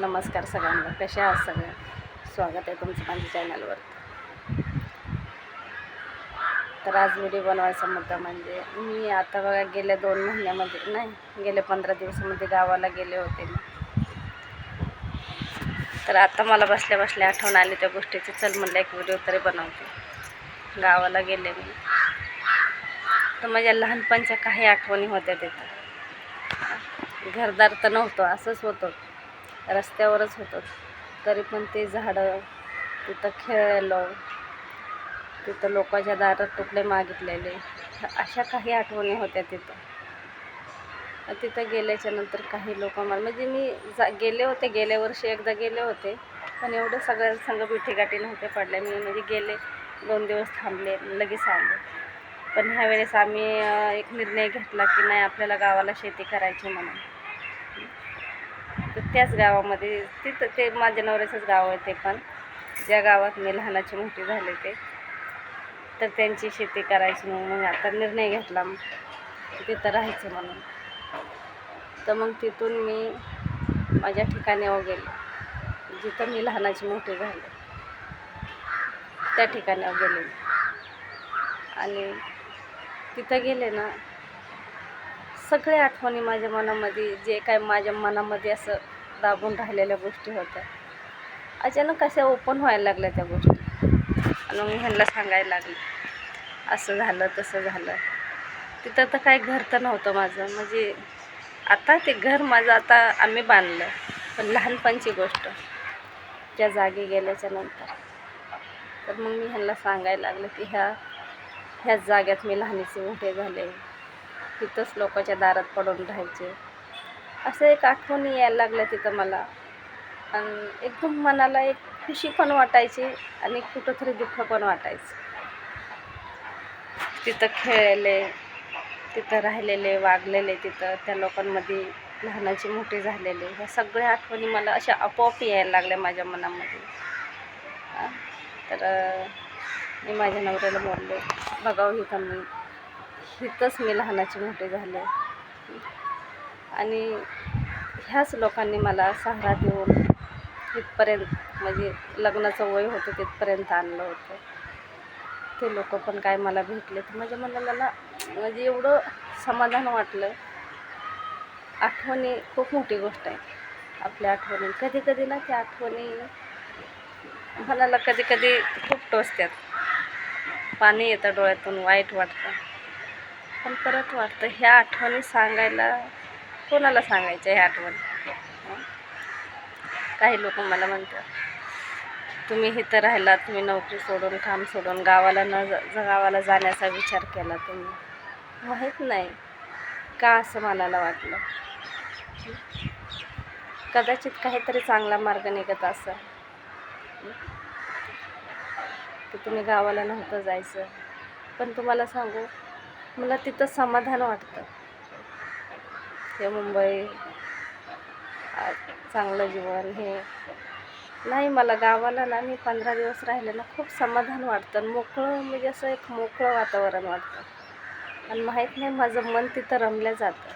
नमस्कार सगळ्यांना. कशा आहात सगळ्या? स्वागत आहे तुमचं माझ्या चॅनलवर तर आज व्हिडिओ बनवायचा मुद्दा म्हणजे मी आता बघा गेल्या दोन महिन्यामध्ये नाही गेल्या पंधरा दिवसामध्ये गावाला गेले होते मी. तर आता मला बसल्या बसल्या आठवण आली त्या गोष्टीची. चल म्हणलं एक व्हिडिओ तरी बनवते. गावाला गेले मी. तर माझ्या लहानपणच्या काही आठवणी होत्या तिथं. घरदार तर नव्हतं असंच होतं. रस्त्यावरच होतं तरी पण ते झाडं तिथं खेळलो तिथं लोकांच्या दारात तुकडे मागितलेले. अशा काही आठवणी होत्या तिथं. तिथं गेल्याच्यानंतर काही लोक मला म्हणजे मी जा गेले होते गेल्या वर्षी एकदा गेले होते. पण एवढं सगळ्या संघ बिठीगाठी नव्हते पडल्या मी म्हणजे गेले दोन दिवस थांबले लगेच आले. पण ह्यावेळेस आम्ही एक निर्णय घेतला की नाही आपल्याला गावाला शेती करायची म्हणून. त्याच गावामध्ये तिथं ते माझ्या नवऱ्याचंच गाव आहे ते पण. ज्या गावात मी लहानाची मोठी झाले ते. तर त्यांची शेती करायची मग मग आता निर्णय घेतला. मग तिथं राहायचं म्हणून. तर मग तिथून मी माझ्या ठिकाणी गेले जिथं मी लहानाची मोठी झाले त्या ठिकाणी गेले आणि तिथं गेले ना सगळ्या आठवणी माझ्या मनामध्ये जे काय माझ्या मनामध्ये असं दाबून राहिलेल्या गोष्टी होत्या. अचानक अशा ओपन व्हायला लागल्या त्या गोष्टी. आणि मग ह्यांना सांगायला लागले असं झालं तसं झालं. तिथं तर काय घर तर नव्हतं माझं. म्हणजे आता ते घर माझं आता आम्ही बांधलं. पण लहानपणची गोष्ट. त्या जागी गेल्याच्यानंतर. तर मग मी ह्यांना सांगायला लागलं की ह्या ह्याच जाग्यात मी लहानीचे मोठे झाले. तिथंच लोकांच्या दारात पडून राहायचे. असं एक आठवणी यायला लागल्या तिथं मला. आणि एकदम मनाला एक खुशी पण वाटायची आणि कुठंतरी दुःख पण वाटायचं. तिथं खेळले तिथं राहिलेले वागलेले तिथं त्या लोकांमध्ये लहानाचे मोठे झालेले ह्या सगळ्या आठवणी मला अशा आपोआप यायला लागल्या माझ्या मनामध्ये. तर मी माझ्या नवऱ्याला बोलले बघावं इथं मी इथंच मी लहानाचे मोठे झाले. आणि ह्याच लोकांनी मला सहारा देऊन तिथपर्यंत म्हणजे लग्नाचं वय होतं तिथपर्यंत आणलं होतं. ते लोक पण काय मला भेटले तर माझ्या म्हणजे मनाला ना म्हणजे एवढं समाधान वाटलं. आठवणी खूप मोठी गोष्ट आहे. आपल्या आठवणी. कधी कधी ना त्या आठवणी मनाला कधी कधी खूप टोचतात. पाणी येतं डोळ्यातून वाईट वाटतं. पण परत वाटतं ह्या आठवणी सांगायला कोणाला सांगायचं ह्या आठवण? काही लोक मला म्हणतात तुम्ही इथं राहिला तुम्ही नोकरी सोडून काम सोडून गावाला न जा गावाला जाण्याचा विचार केला तुम्ही. माहीत नाही. का असं मनाला वाटलं? कदाचित काहीतरी चांगला मार्ग निघत असं की तुम्ही गावाला नव्हतं जायचं. पण तुम्हाला सांगू मला तिथं समाधान वाटतं. हे मुंबई चांगलं जीवन हे. नाही मला गावाला ना मी पंधरा दिवस राहिले ना खूप समाधान वाटतं. मोकळं म्हणजे असं एक मोकळं वातावरण वाटतं. आणि माहीत नाही माझं मन तिथं रमलं जातं.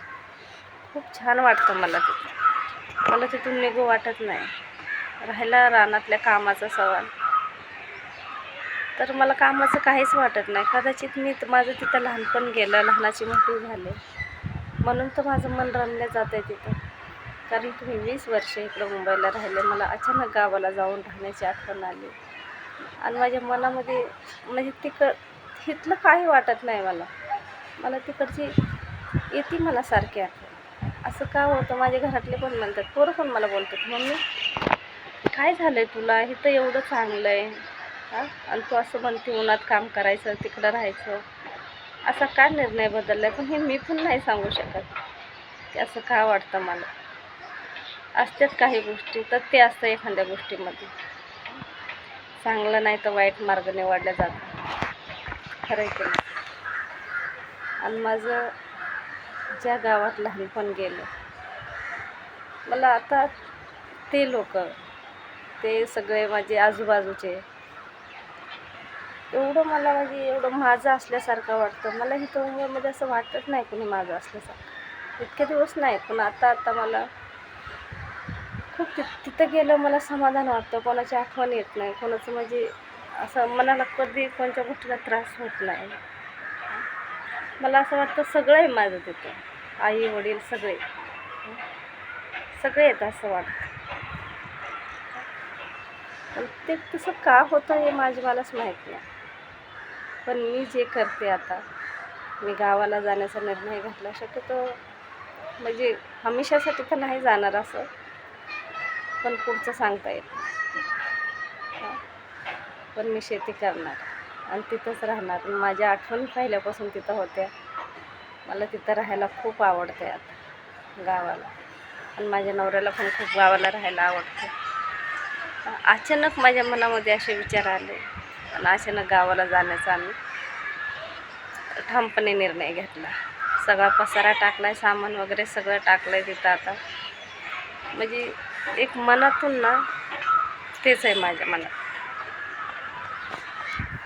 खूप छान वाटतं मला तिथं. मला तिथून निघू वाटत नाही. राहिला रानातल्या कामाचा सवाल. तर मला कामाचं काहीच वाटत नाही. कदाचित मी माझं तिथं लहानपण गेलं लहानाची मोठी झाले. म्हणून तर माझं मन रमलं जात आहे तिथं. कारण तुम्ही वीस वर्ष इकडं मुंबईला राहिले मला अचानक गावाला जाऊन राहण्याची आठवण आली. आणि माझ्या मनामध्ये म्हणजे तिकड तिथलं काही वाटत नाही मला. मला तिकडची येते मला सारखी आठवण. असं का होतं माझ्या घरातले पण म्हणतात पोरं पण मला बोलतात मम्मी काय झालं आहे तुला? हे तर एवढं चांगलं आहे हां? आणि तू असं म्हणते उन्हात काम करायचं तिकडं राहायचं. असा का निर्णय बदलला आहे पण हे मी पण नाही सांगू शकत. की असं का वाटतं मला? असतात काही गोष्टी तर ते असतं एखाद्या गोष्टीमध्ये. चांगलं नाही तर वाईट मार्ग निवडला जातो. खरं आहे की नाही? आणि माझं ज्या गावात लहानपण गेलं मला आता ते लोक ते सगळे माझे आजूबाजूचे एवढं मला म्हणजे एवढं माझं असल्यासारखं वाटतं. मला ही मुंबईमध्ये म्हणजे असं वाटत नाही कुणी माझं असल्यासारखं. इतके दिवस नाही पण आता आता मला खूप ति तिथं गेलं मला समाधान वाटतं. कोणाची आठवण येत नाही. कोणाचं म्हणजे असं मनाला कधी कोणत्या गोष्टीला त्रास होत नाही. मला असं वाटतं सगळं आहे माझं तिथं. आई वडील सगळे. सगळे येतं असं वाटतं. पण ते तसं का होतं हे माझी मलाच माहीत नाही. पण मी जे करते आता मी गावाला जाण्याचा निर्णय घेतला शक्यतो म्हणजे हमेशासाठी तर नाही जाणार असं पण पुढचं सांगता येत पण मी शेती करणार आणि तिथंच राहणार. माझ्या आठवणी पहिल्यापासून तिथं होत्या. मला तिथं राहायला खूप आवडते आता गावाला. आणि माझ्या नवऱ्याला पण खूप गावाला राहायला आवडतं. अचानक माझ्या मनामध्ये असे विचार आले. आणि अशानं गावाला जाण्याचा आम्ही ठामपणे निर्णय घेतला. सगळा पसारा टाकलाय सामान वगैरे सगळं टाकलं आहे तिथं आता. म्हणजे एक मनातून ना तेच आहे माझ्या मनात.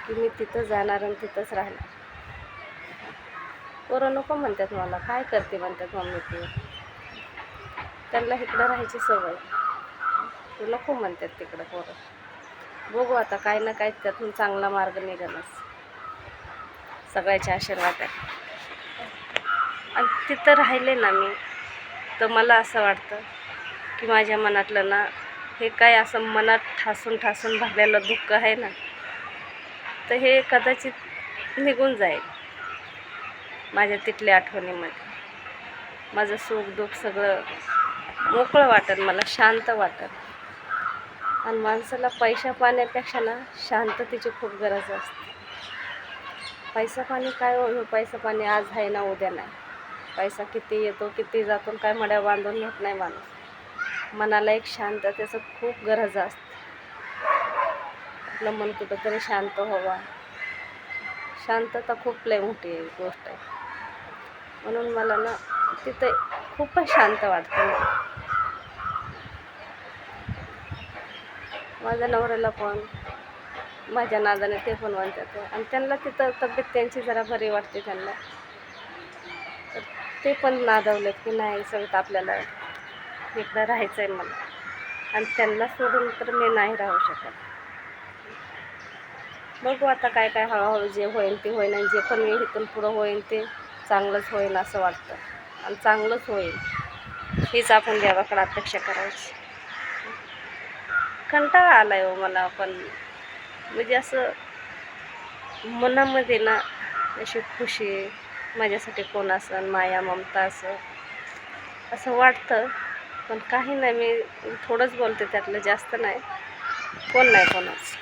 की मी तिथं जाणार आणि तिथंच राहणार. पोरं नको म्हणतात मला काय करते म्हणतात मम्मी ते. त्यांना इकडं राहायची सवय. तुला खूप म्हणतात तिकडं पोरं. बघू आता काय ना काय त्यातून चांगला मार्ग निघालच. सगळ्याच्या आशीर्वादात आणि तिथं राहिले ना मी तर मला असं वाटतं की माझ्या मनातलं ना हे काय असं मनात ठासून ठासून भरलेलं दुःख आहे ना तर हे कदाचित निघून जाईल माझ्या तिथल्या आठवणीमध्ये. माझं सुख दुःख सगळं मोकळं वाटेल मला शांत वाटेल आणि माणसाला पैशा पाण्यापेक्षा ना शांततेची खूप गरज असते. पैसा पाणी काय हो पैसा पाणी आज आहे ना उद्या नाही. पैसा किती येतो किती जातो काय मड्या बांधून घेत नाही माणूस. मनाला एक शांततेचं खूप गरज असते. आपलं मन कुठंतरी शांत व्हावा. शांतता खूप लय मोठी आहे गोष्ट आहे. म्हणून मला ना तिथं खूपच शांत वाटतं. माझ्या नवऱ्याला पण माझ्या नादाने ते पण म्हणतात. आणि त्यांना तिथं तब्येत त्यांची जरा बरी वाटते त्यांना. तर ते पण नादवलेत की नाही सगळं आपल्याला इकडं राहायचं आहे मला आणि त्यांना सोडून तर मी नाही राहू शकत. बघू आता काय काय हळूहळू जे होईल ते होईल आणि जे पण मी इथून पुढं होईल ते चांगलंच होईल असं वाटतं. आणि चांगलंच होईल. हीच आपण देवाकडे अपेक्षा करायची. कंटाळा आला आहे हो मला पण. म्हणजे असं मनामध्ये ना अशी खुशी माझ्यासाठी कोण असं माया ममता असं असं वाटतं. पण काही नाही मी थोडंच बोलते त्यातलं जास्त नाही. कोण नाही कोणाच.